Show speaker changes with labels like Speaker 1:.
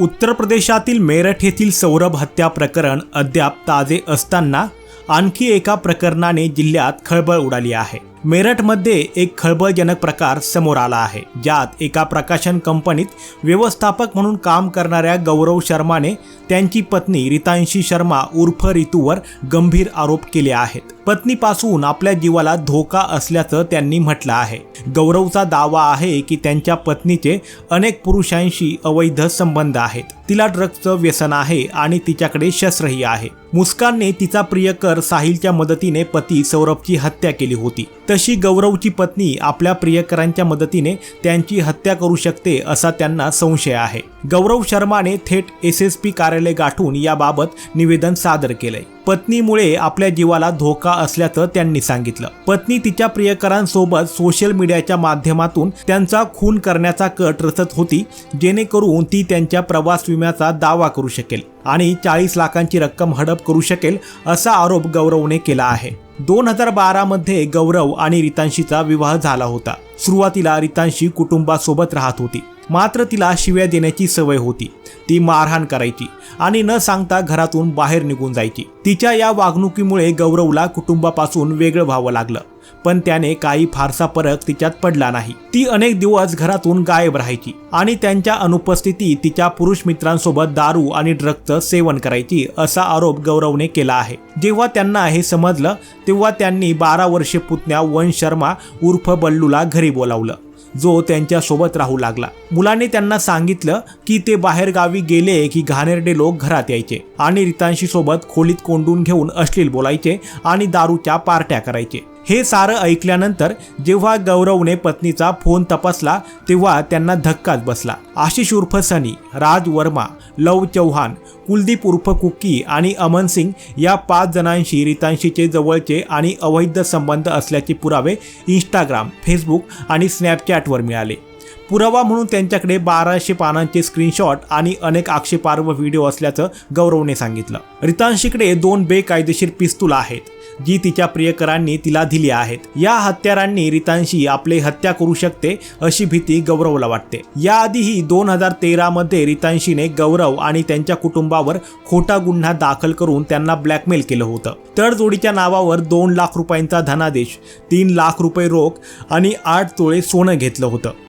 Speaker 1: उत्तर प्रदेशातील मेरठ येथील सौरभ हत्या प्रकरण अद्याप ताजे असताना आणखी एका प्रकरणाने जिल्ह्यात खळबळ उडाली आहे. मेरठमध्ये एक खळबळजनक प्रकार समोर आला आहे. ज्यात एका प्रकाशन कंपनीत व्यवस्थापक म्हणून काम करणाऱ्या गौरव शर्माने त्यांची पत्नी रितांशी शर्मा उर्फ रितूवर गंभीर आरोप केले आहेत. पत्नीपासून आपल्या जीवाला धोका असल्याचं त्यांनी म्हटलं आहे. गौरवचा दावा आहे की त्यांच्या पत्नीचे अनेक पुरुषांशी अवैध संबंध आहेत. तिला ड्रग्जचं व्यसन आहे आणि तिच्याकडे शस्त्रही आहे. मुस्कानने तिचा प्रियकर साहिलच्या मदतीने पती सौरभची हत्या केली होती. तशी गौरवची पत्नी आपल्या प्रियकरांच्या मदतीने त्यांची हत्या करू शकते असा त्यांना संशय आहे. गौरव शर्माने थेट एस एस पी कार्यालय गाठून याबाबत निवेदन सादर केलंय. पत्नीमुळे आपल्या जीवाला धोका असल्याचं त्यांनी सांगितलं. पत्नी तिच्या प्रियकरांसोबत सोशल मीडियाच्या माध्यमातून त्यांचा खून करण्याचा कट रचत होती जेणेकरून ती त्यांच्या प्रवास विम्याचा दावा करू शकेल आणि चाळीस लाखांची रक्कम हडप करू शकेल असा आरोप गौरवने केला आहे. दोन हजार बारामध्ये गौरव आणि रितांशीचा विवाह झाला होता. सुरुवातीला रितांशी कुटुंबासोबत राहत होती. मात्र तिला शिव्या देण्याची सवय होती. ती मारहाण करायची आणि न सांगता घरातून बाहेर निघून जायची. तिच्या या वागणुकीमुळे गौरवला कुटुंबापासून वेगळं व्हावं लागलं. पण त्याने काही फारसा फरक तिच्यात पडला नाही. ती अनेक दिवस घरातून गायब राहायची आणि त्यांच्या अनुपस्थितीत तिच्या पुरुष मित्रांसोबत दारू आणि ड्रगचं सेवन करायची असा आरोप गौरवने केला आहे. जेव्हा त्यांना हे समजलं तेव्हा त्यांनी बारा वर्षे पुतण्या वंश शर्मा उर्फ बल्लूला घरी बोलावलं. जो त्यांच्यासोबत राहू लागला. मुलाने त्यांना सांगितलं की ते बाहेर गावी गेले की घाणेरडे लोक घरात यायचे आणि रितांशी सोबत खोलीत कोंडून घेऊन अश्लील बोलायचे आणि दारूच्या पार्ट्या करायचे. हे सारं ऐकल्यानंतर जेव्हा गौरवने पत्नीचा फोन तपासला तेव्हा त्यांना धक्काच बसला. आशिष उर्फ सनी राज वर्मा लव चौहान कुलदीप उर्फ कुक्की आणि अमन सिंग या पाच जणांशी रितांशीचे जवळचे आणि अवैध संबंध असल्याचे पुरावे इंस्टाग्राम फेसबुक आणि स्नॅपचॅटवर मिळाले. पुरावा म्हणून त्यांच्याकडे बाराशे पानांचे स्क्रीनशॉट आणि अनेक आक्षेपार्ह व्हिडिओ असल्याचं गौरवने सांगितलं. रितांशीकडे दोन बेकायदेशीर पिस्तूल आहेत. जी तिच्या प्रियकरांनी तिला दिली आहेत. या हत्यारांनी रितांशी आपले हत्या करू शकते अशी भीती गौरवला वाटते. याआधीही दोन हजार तेरा मध्ये रितांशीने गौरव आणि त्यांच्या कुटुंबावर खोटा गुन्हा दाखल करून त्यांना ब्लॅकमेल केलं होतं. तडजोडीच्या नावावर दोन लाख रुपयांचा धनादेश तीन लाख रुपये रोख आणि आठ तोळे सोनं घेतलं होतं.